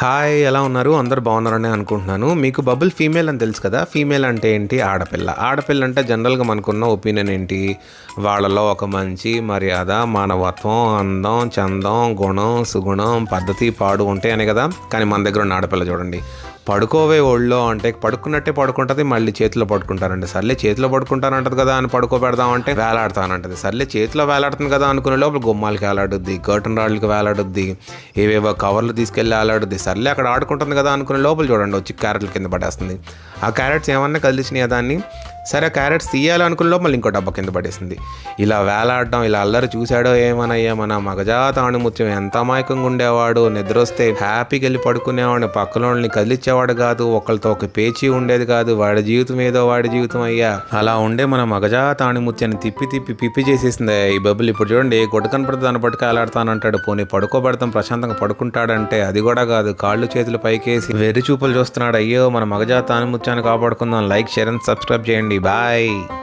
Hi ఎలా ఉన్నారు? అందరు బాగున్నారని అనుకుంటున్నాను. మీకు బబుల్ ఫీమేల్ అని తెలుసు కదా? ఫీమేల్ అంటే ఏంటి? ఆడపిల్ల. ఆడపిల్ల అంటే జనరల్గా మనకున్న ఒపీనియన్ ఏంటి? వాళ్ళలో ఒక మంచి మర్యాద మానవత్వం అందం చందం గుణం సుగుణం పద్ధతి పాడు ఉంటాయి కదా? కానీ మన దగ్గర ఉన్న ఆడపిల్ల చూడండి. పడుకోవే ఒళ్ళో అంటే పడుకున్నట్టే పడుకుంటుంది మళ్ళీ చేతిలో పడుకుంటారండి సర్లే చేతిలో పడుకుంటానంటది కదా అని పడుకోబెడదాం అంటే వేలాడతానంటది. సర్లే చేతిలో వేలాడుతుంది కదా అనుకునే లోపల గుమ్మాలకి వేలాడుద్ది కర్టన్ రాళ్ళకి వేలాడుద్ది ఏవేవో కవర్లు తీసుకెళ్ళి వేలాడుద్ది. సర్లే అక్కడ ఆడుకుంటుంది కదా అనుకునే లోపల చూడండి వచ్చి క్యారెట్ల కింద పడేస్తుంది. ఆ క్యారెట్స్ ఏమన్నా కలిసినాయి దాన్ని? సరే క్యారెట్స్ తీయాలనుకున్న మళ్ళీ ఇంకో డబ్బా కింద పడేసింది. ఇలా వేలాడడం ఇలా అల్లరి చూశాడో ఏమనయ్యా మన మగజాత ఆణిముత్యం ఎంత అమాయకంగా ఉండేవాడు. నిద్ర వస్తే హ్యాపీగా వెళ్ళి పడుకునేవాడు పక్కలోని కదిలిచ్చేవాడు కాదు ఒకళ్ళతో ఒక పేచీ ఉండేది కాదు. వాడి జీవితం ఏదో వాడి జీవితం అయ్యా. అలా ఉండే మన మగజాత ఆణిముత్యాన్ని తిప్పి తిప్పి పిప్పి చేసేసింది. ఈ బబ్బులు ఇప్పుడు చూడండి కొట్టు కనపడితే దాన్ని పట్టుకు వేలాడతానంటాడు. పోనీ పడుకోబెడతాం ప్రశాంతంగా పడుకుంటాడంటే అది కూడా కాదు. కాళ్ళు చేతులు పైకేసి వెర్రి చూపులు చూస్తున్నాడు. అయ్యో మన మగజాత ఆణిముత్యాన్ని కాపాడుకుందాం. లైక్ షేర్ అండ్ సబ్స్క్రైబ్ చేయండి. Bye.